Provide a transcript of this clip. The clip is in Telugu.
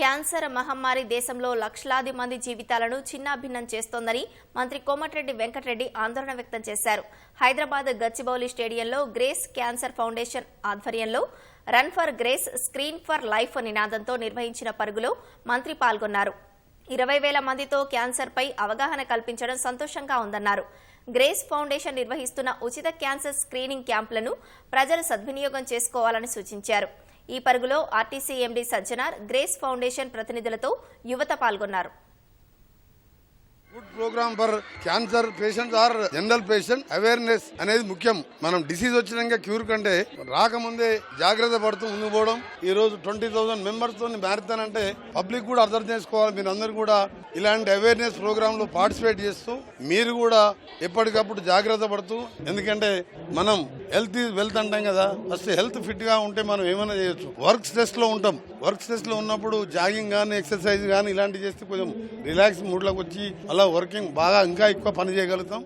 క్యాన్సర్ మహమ్మారి దేశంలో లక్షలాది మంది జీవితాలను చిన్నాభిన్నం చేస్తోందని మంత్రి కోమటిరెడ్డి వెంకటరెడ్డి ఆందోళన వ్యక్తం చేశారు. హైదరాబాద్ గచ్చిబౌలి స్టేడియంలో గ్రేస్ క్యాన్సర్ ఫౌండేషన్ ఆధ్వర్యంలో run for Grace screen for life నినాదంతో నిర్వహించిన పరుగులో మంత్రి పాల్గొన్నారు. ఇరవై వేల మందితో క్యాన్సర్పై అవగాహన కల్పించడం సంతోషంగా ఉందన్నారు. గ్రేస్ ఫౌండేషన్ నిర్వహిస్తున్న ఉచిత క్యాన్సర్ స్క్రీనింగ్ క్యాంపులను ప్రజలు సద్వినియోగం చేసుకోవాలని సూచించారు. ఈ పరుగులో RTC MD Sajjanar Grace foundation ప్రతినిధులతో యువత పాల్గొన్నారు. Program for cancer patients or general patient awareness అనేది ముఖ్యం. మనం డిసీజ్ వచ్చినాక క్యూర్ కంటే రాకముందే జాగ్రత్త పడుతూ ముందుకు పోవడం. ఈ రోజు ట్వంటీ థౌసండ్ మెంబర్స్తో మ్యారథాన్ అంటే పబ్లిక్ కూడా అర్థం చేసుకోవాలి. మీరు అందరు కూడా ఇలాంటి అవేర్నెస్ ప్రోగ్రామ్లో పార్టిసిపేట్ చేస్తూ మీరు కూడా ఎప్పటికప్పుడు జాగ్రత్త పడుతూ ఎందుకంటే మనం హెల్త్ ఈజ్ వెల్త్ అంటాం కదా. ఫస్ట్ హెల్త్ ఫిట్గా ఉంటే మనం ఏమైనా చేయొచ్చు. వర్క్ స్ట్రెస్లో ఉంటాం. వర్క్ స్ట్రెస్లో ఉన్నప్పుడు జాగింగ్ కానీ ఎక్సర్సైజ్ కానీ ఇలాంటివి చేస్తే కొంచెం రిలాక్స్ మూడ్లోకి వచ్చి అలా వర్క్ వర్కింగ్ బాగా ఇంకా ఎక్కువ పని చేయగలుగుతాం.